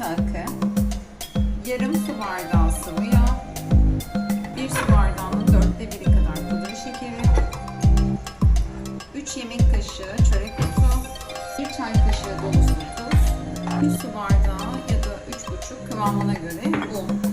çikolata akı, yarım su bardağı sıvı yağ, bir su bardağının dörtte biri kadar pudra şekeri, 3 yemek kaşığı çörek otu, 1 çay kaşığı dolusu tuz, 1 su bardağı ya da 3,5 kıvamına göre un.